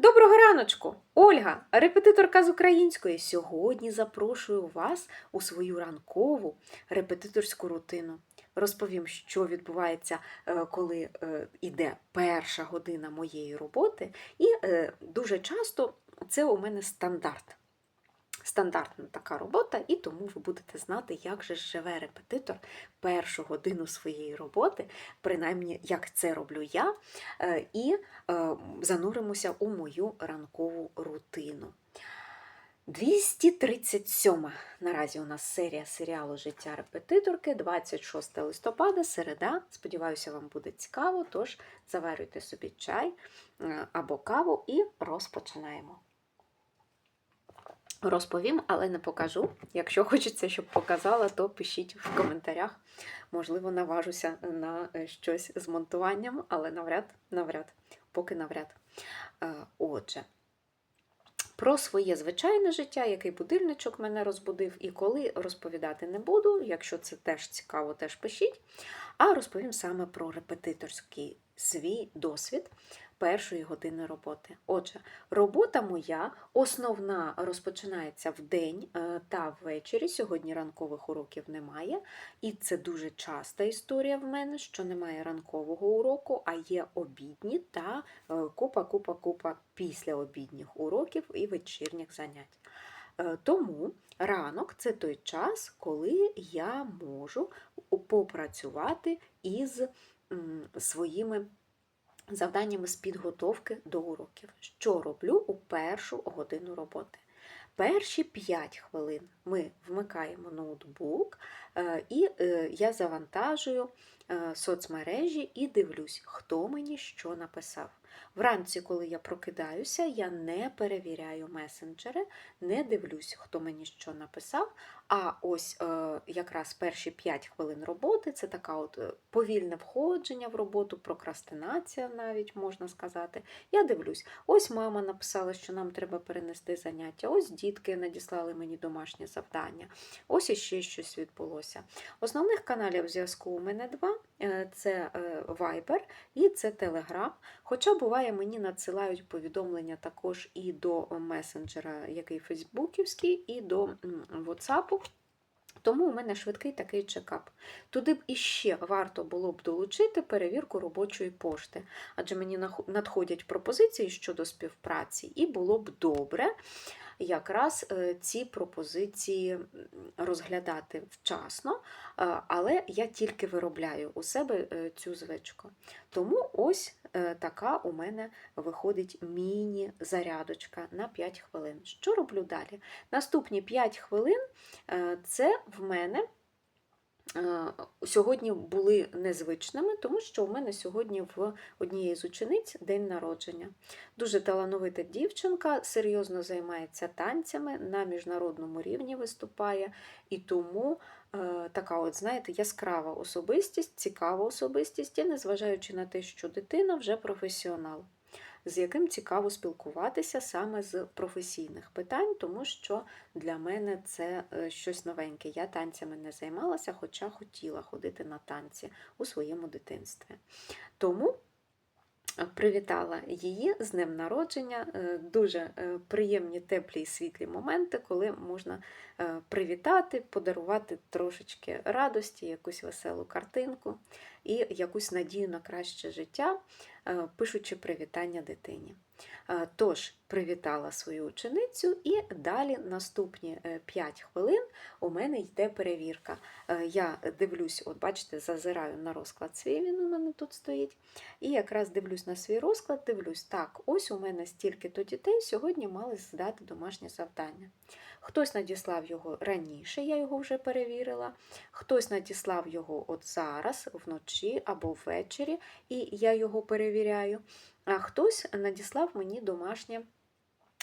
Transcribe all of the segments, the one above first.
Доброго раночку! Ольга, репетиторка з української. Сьогодні запрошую вас у свою ранкову репетиторську рутину. Розповім, що відбувається, е, коли йде перша година моєї роботи, і е, дуже часто це у мене стандарт. Стандартна така робота, і тому ви будете знати, як же живе репетитор першу годину своєї роботи, принаймні як це роблю я, е, і е, зануримося у мою ранкову рутину. 237 наразі у нас серія серіалу Життя репетиторки, 26 листопада, середа. Сподіваюся, вам буде цікаво, тож заварюйте собі чай е, або каву і розпочинаємо. Розповім, але не покажу. Якщо хочеться, щоб показала, то пишіть в коментарях. Можливо, наважуся на е, щось з монтуванням, але навряд, навряд, поки навряд. Е, Отже, про своє звичайне життя, який будильничок мене розбудив, і коли розповідати не буду. Якщо це теж цікаво, теж пишіть. А розповім саме про репетиторський свій досвід першої години роботи. Отже, робота моя основна розпочинається в день е, та ввечері. Сьогодні ранкових уроків немає. І це дуже часта історія в мене, що немає ранкового уроку, а є обідні та купа-купа-купа післяобідніх уроків і вечірніх занять. Е, Тому ранок це той час, коли я можу попрацювати із своїми завданнями з підготовки до уроків. Що роблю у першу годину роботи? Перші 5 хвилин ми вмикаємо ноутбук, і е, я завантажую е, соцмережі і дивлюсь, хто мені що написав. Вранці, коли я прокидаюся, я не перевіряю месенджери, не дивлюсь, хто мені що написав. А ось е, якраз перші 5 хвилин роботи це така от е, повільне входження в роботу, прокрастинація навіть можна сказати. Я дивлюсь, ось мама написала, що нам треба перенести заняття, ось дітки надіслали мені домашнє завдання, ось іще щось відбулося. Основних каналів зв'язку у мене два: Е, це е, Viber і це Telegram. Хоча буває, мені надсилають повідомлення також і до месенджера, який Фейсбуківський, і до WhatsApp. Тому у мене швидкий такий чекап. Туди б іще варто було б долучити перевірку робочої пошти, адже мені надходять пропозиції щодо співпраці, і було б добре якраз е, ці пропозиції розглядати вчасно, е, але я тільки виробляю у себе е, цю звичку. Тому ось така у мене виходить міні-зарядочка на 5 хвилин. Що роблю далі? Наступні 5 хвилин е, це в мене. е, Сьогодні були незвичними, тому що у мене сьогодні в однієї з учениць день народження. Дуже талановита дівчинка, серйозно займається танцями, на міжнародному рівні виступає, і тому е, така, от, знаєте, яскрава особистість, цікава особистість, і незважаючи на те, що дитина вже професіонал, з яким цікаво спілкуватися саме з професійних питань, тому що для мене це е, щось новеньке. Я танцями не займалася, хоча хотіла ходити на танці у своєму дитинстві. Тому е, привітала її з днем народження. Е, Дуже е, приємні, теплі і світлі моменти, коли можна е, привітати, подарувати трошечки радості, якусь веселу картинку і якусь надію на краще життя, е, пишучи привітання дитині. Е, Тож, привітала свою ученицю, і далі наступні 5 хвилин у мене йде перевірка. Е, Я дивлюсь, от бачите, зазираю на розклад свій, він у мене тут стоїть. І якраз дивлюсь на свій розклад, дивлюсь, так, ось у мене стільки-то дітей сьогодні мали здати домашнє завдання. Хтось надіслав його раніше, я його вже перевірила, хтось надіслав його от зараз, вночі або ввечері, і я його перевіряю, а хтось надіслав мені домашнє.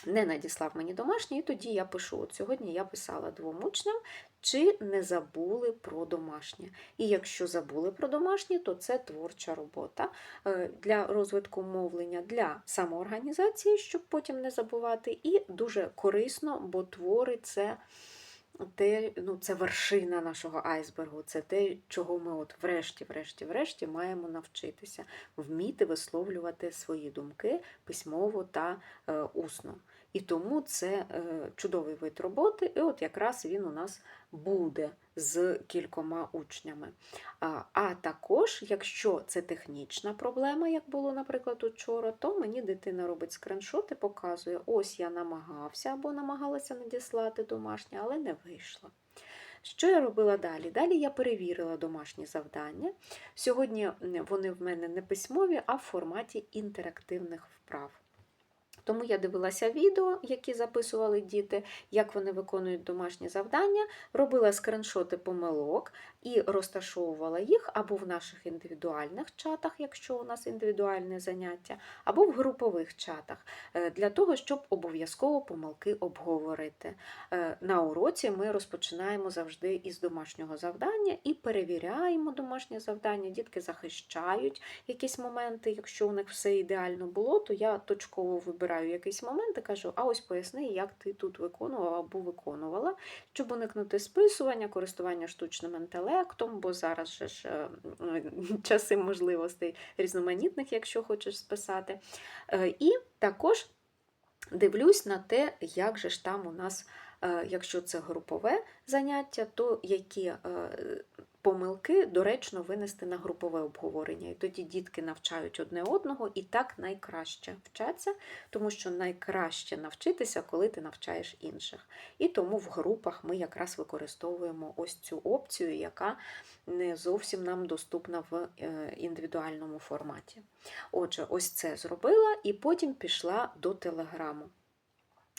Не надіслав мені домашнє, і тоді я пишу. От сьогодні я писала двом учням, чи не забули про домашнє. І якщо забули про домашнє, то це творча робота е, для розвитку мовлення, для самоорганізації, щоб потім не забувати, і дуже корисно, бо твори це те, ну, це вершина нашого айсбергу, це те, чого ми от врешті, врешті, врешті маємо навчитися вміти висловлювати свої думки письмово та е, усно. І тому це е, чудовий вид роботи, і от якраз він у нас буде з кількома учнями. А, також, якщо це технічна проблема, як було, наприклад, учора, то мені дитина робить скріншоти, показує, ось я намагався або намагалася надіслати домашнє, але не вийшло. Що я робила далі? Далі я перевірила домашні завдання. Сьогодні вони в мене не письмові, а в форматі інтерактивних вправ. Тому я дивилася відео, які записували діти, як вони виконують домашні завдання, робила скриншоти помилок і розташовувала їх або в наших індивідуальних чатах, якщо у нас індивідуальне заняття, або в групових чатах, е, для того, щоб обов'язково помилки обговорити. Е, На уроці ми розпочинаємо завжди із домашнього завдання і перевіряємо домашнє завдання. Дітки захищають якісь моменти. Якщо у них все ідеально було, то я точково вибираю якийсь момент і кажу: а ось поясни, як ти тут виконував або виконувала, щоб уникнути списування, користування штучним інтелектом, бо зараз же ж е, часи можливостей різноманітних, якщо хочеш списати. Е, І також дивлюсь на те, як же ж там у нас, е, якщо це групове заняття, то які помилки доречно винести на групове обговорення. І тоді дітки навчають одне одного і так найкраще вчаться, тому що найкраще навчитися, коли ти навчаєш інших. І тому в групах ми якраз використовуємо ось цю опцію, яка не зовсім нам доступна в е, індивідуальному форматі. Отже, ось це зробила і потім пішла до телеграму.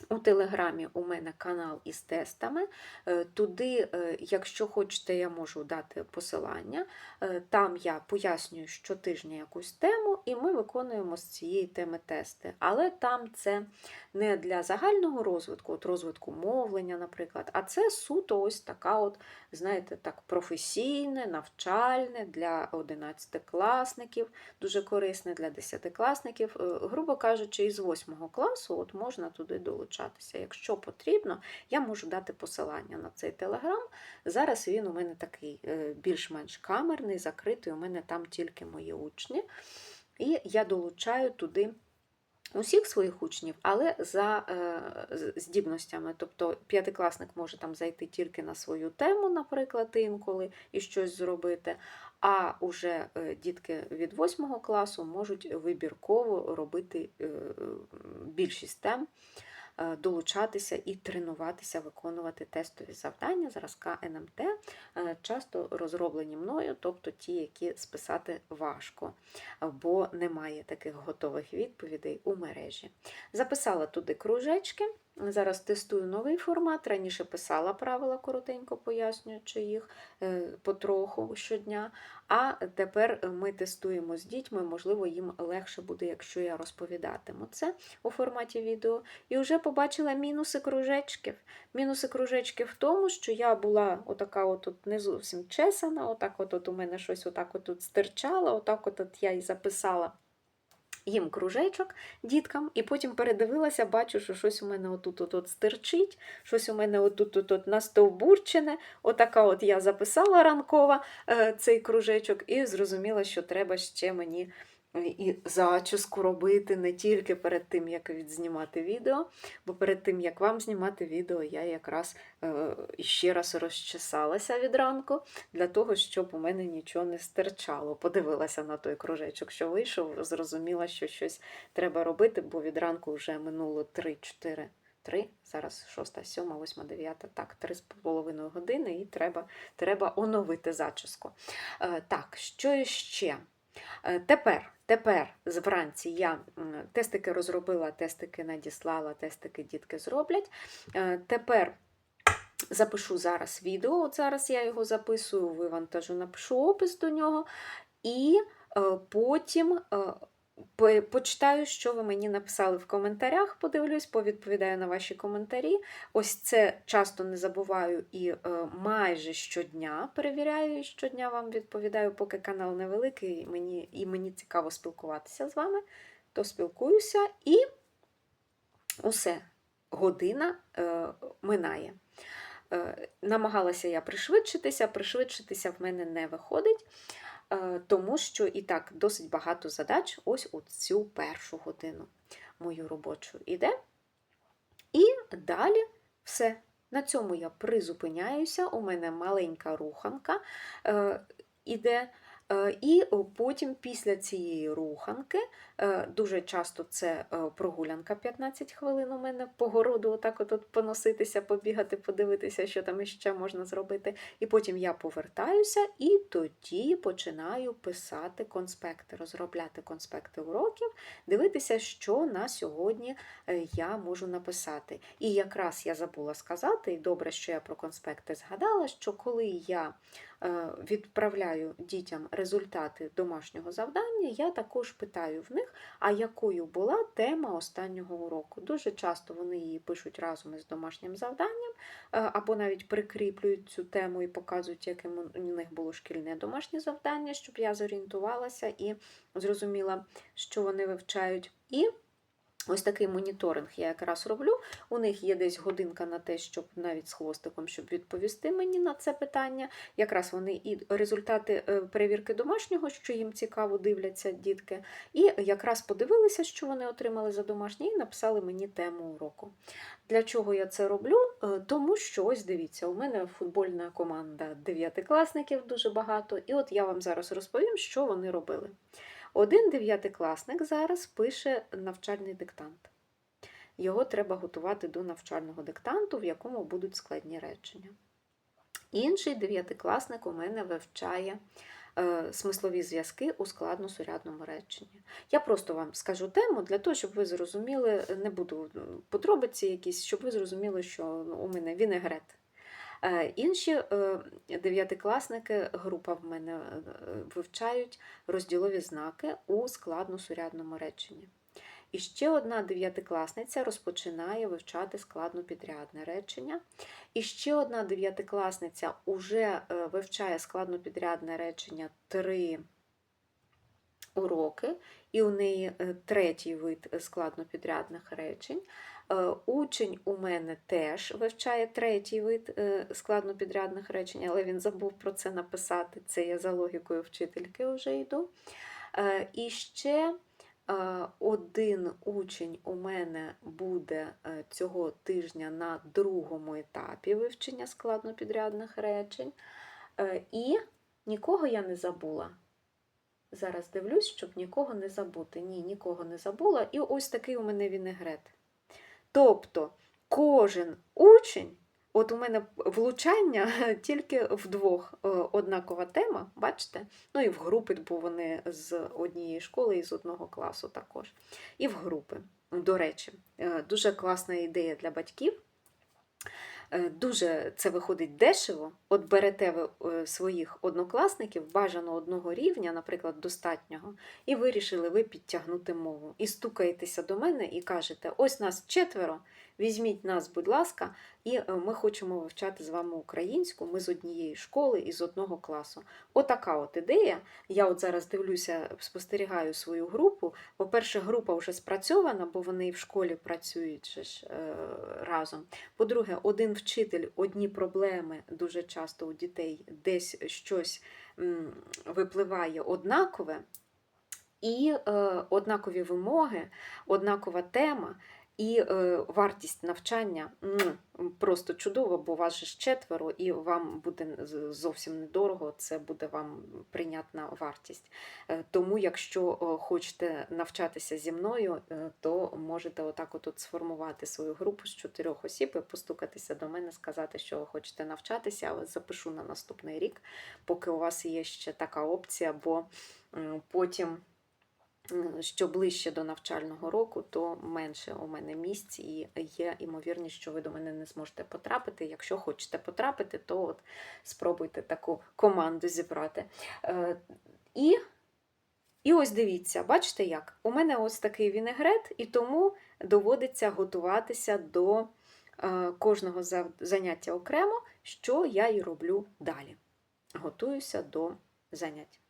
У Телеграмі у мене канал із тестами. Е, Туди, е, якщо хочете, я можу дати посилання. Е, Там я пояснюю щотижня якусь тему, і ми виконуємо з цієї теми тести. Але там це не для загального розвитку, от розвитку мовлення, наприклад, а це суто ось така, от, знаєте, так, професійне, навчальне для 11-класників, дуже корисне для 10-класників. Е, Грубо кажучи, із 8 класу от можна туди долучатися. Якщо потрібно, я можу дати посилання на цей телеграм. Зараз він у мене такий е, більш-менш камерний, закритий, у мене там тільки мої учні. І я долучаю туди усіх своїх учнів, але за е, здібностями. Тобто п'ятикласник може там зайти тільки на свою тему, наприклад, інколи і щось зробити. А уже е, дітки від восьмого класу можуть вибірково робити е, більшість тем, долучатися і тренуватися, виконувати тестові завдання зразка НМТ, е, часто розроблені мною, тобто ті, які списати важко, бо немає таких готових відповідей у мережі. Записала туди кружечки. Зараз тестую новий формат. Раніше писала правила коротенько пояснюючи їх е, потроху щодня. А тепер ми тестуємо з дітьми, можливо, їм легше буде, якщо я розповідатиму це у форматі відео. І вже побачила мінуси кружечків. Мінуси кружечків в тому, що я була отака от, не зовсім чесана, отак от, у мене щось отак от стирчало, отак от, от я і записала їм кружечок діткам, і потім передивилася, бачу, що щось у мене отут от, от стирчить, щось у мене отут от, от настовбурчене. Отака от я записала ранкова е, цей кружечок, і зрозуміла, що треба ще мені і зачіску робити не тільки перед тим, як відзнімати відео, бо перед тим, як вам знімати відео, я якраз е, ще раз розчесалася від ранку для того, щоб у мене нічого не стирчало. Подивилася на той кружечок, що вийшов, зрозуміла, що щось треба робити, бо від ранку вже минуло 3-4. 3, зараз 6, 7, 8, 9, так, 3,5 години, і треба, треба оновити зачіску. Е, так, що ще? Е, Тепер, тепер вранці я тестики розробила, тестики надіслала, тестики дітки зроблять. Е, Тепер запишу зараз відео. От зараз я його записую, вивантажу, напишу опис до нього, і е, потім по- почитаю, що ви мені написали в коментарях. Подивлюсь, повідповідаю на ваші коментарі. Ось це часто не забуваю і е, майже щодня перевіряю і щодня вам відповідаю, поки канал невеликий, і мені, і мені цікаво спілкуватися з вами, то спілкуюся і усе, година е, минає. Е, Намагалася я пришвидшитися, пришвидшитися в мене не виходить, тому що і так досить багато задач ось у цю першу годину мою робочу іде. І далі все. На цьому я призупиняюся, у мене маленька руханка е, іде. Е, І потім після цієї руханки, е, дуже часто це е, прогулянка 15 хвилин у мене по городу, отак от, поноситися, побігати, подивитися, що там іще можна зробити. І потім я повертаюся і тоді починаю писати конспекти, розробляти конспекти уроків, дивитися, що на сьогодні е, я можу написати. І якраз я забула сказати, і добре, що я про конспекти згадала, що коли я е, відправляю дітям результати домашнього завдання, я також питаю в них, а якою була тема останнього уроку. Дуже часто вони її пишуть разом із домашнім завданням, е, або навіть прикріплюють цю тему і показують, яким у них було шкільне домашнє завдання, щоб я зорієнтувалася і зрозуміла, що вони вивчають. І Ось такий моніторинг я якраз роблю. У них є десь годинка на те, щоб навіть з хвостиком, щоб відповісти мені на це питання. Якраз вони і результати е, перевірки домашнього, що їм цікаво, дивляться дітки. І якраз подивилися, що вони отримали за домашнє, і написали мені тему уроку. Для чого я це роблю? Е, Тому що ось дивіться, у мене футбольна команда дев'ятикласників дуже багато, і от я вам зараз розповім, що вони робили. Один дев'ятикласник зараз пише навчальний диктант. Його треба готувати до навчального диктанту, в якому будуть складні речення. Інший дев'ятикласник у мене вивчає е, смислові зв'язки у складно-сурядному реченні. Я просто вам скажу тему для того, щоб ви зрозуміли, не буду подробиці якісь, щоб ви зрозуміли, що ну, у мене вінегрет. Е, Інші е, дев'ятикласники, група в мене е, вивчають розділові знаки у складно-сурядному реченні. І ще одна дев'ятикласниця розпочинає вивчати складно-підрядне речення. І ще одна дев'ятикласниця уже вивчає складно-підрядне речення три уроки, і у неї третій вид складно-підрядних речень. Учень у мене теж вивчає третій вид складнопідрядних речень, але він забув про це написати. Це я за логікою вчительки вже йду. І ще один учень у мене буде цього тижня на другому етапі вивчення складнопідрядних речень. І нікого я не забула. Зараз дивлюсь, щоб нікого не забути. Ні, нікого не забула. І ось такий у мене вінегрет. Тобто кожен учень, от у мене влучання тільки вдвох однакова тема, бачите? Ну і в групи, бо вони з однієї школи і з одного класу також. І в групи. До речі, е, дуже класна ідея для батьків. Е, дуже це виходить дешево. От берете ви е, своїх однокласників, бажано одного рівня, наприклад, достатнього, і вирішили ви підтягнути мову. І стукаєтеся до мене і кажете: ось нас четверо, візьміть нас, будь ласка, і е, ми хочемо вивчати з вами українську. Ми з однієї школи і з одного класу. Отака от ідея. Я от зараз дивлюся, спостерігаю свою групу. По-перше, група вже спрацьована, бо вони в школі працюють ж, е, разом. По-друге, один вчитель, одні проблеми дуже часто у дітей десь щось випливає однакове. І е, однакові вимоги, однакова тема. І е, вартість навчання просто чудово, бо вас же ж четверо, і вам буде зовсім недорого, це буде вам прийнятна вартість. Е, тому, якщо хочете навчатися зі мною, е, то можете отак от сформувати свою групу з чотирьох осіб і постукатися до мене, сказати, що ви хочете навчатися, але запишу на наступний рік, поки у вас є ще така опція, бо е, потім що ближче до навчального року, то менше у мене місць і є імовірність, що ви до мене не зможете потрапити. Якщо хочете потрапити, то от спробуйте таку команду зібрати. Е, І і ось дивіться, бачите як? У мене ось такий вінегрет, і тому доводиться готуватися до е, кожного заняття окремо, що я і роблю далі. Готуюся до занять.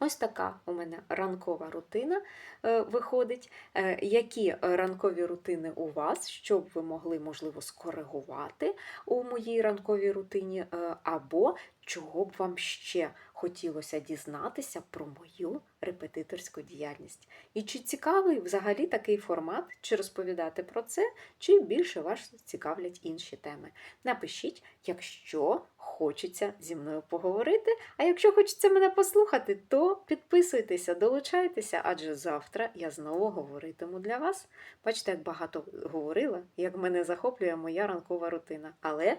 Ось така у мене ранкова рутина е, виходить. Е, Які е, ранкові рутини у вас, щоб ви могли, можливо, скоригувати у моїй ранковій рутині, або чого б вам ще хотілося дізнатися про мою репетиторську діяльність? І чи цікавий взагалі такий формат, чи розповідати про це, чи більше вас цікавлять інші теми? Напишіть, якщо хочеться зі мною поговорити. А якщо хочеться мене послухати, то підписуйтеся, долучайтеся, адже завтра я знову говоритиму для вас. Бачите, як багато говорила, як мене захоплює моя ранкова рутина. Але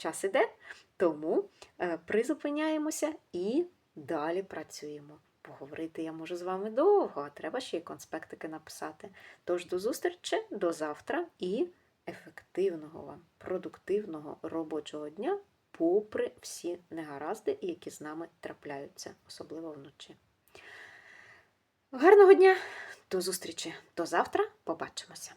час іде, тому е, призупиняємося і далі працюємо. Поговорити я можу з вами довго, а треба ще й конспектики написати. Тож до зустрічі, до завтра і ефективного вам, продуктивного робочого дня, попри всі негаразди, які з нами трапляються, особливо вночі. Гарного дня, до зустрічі, до завтра, побачимося!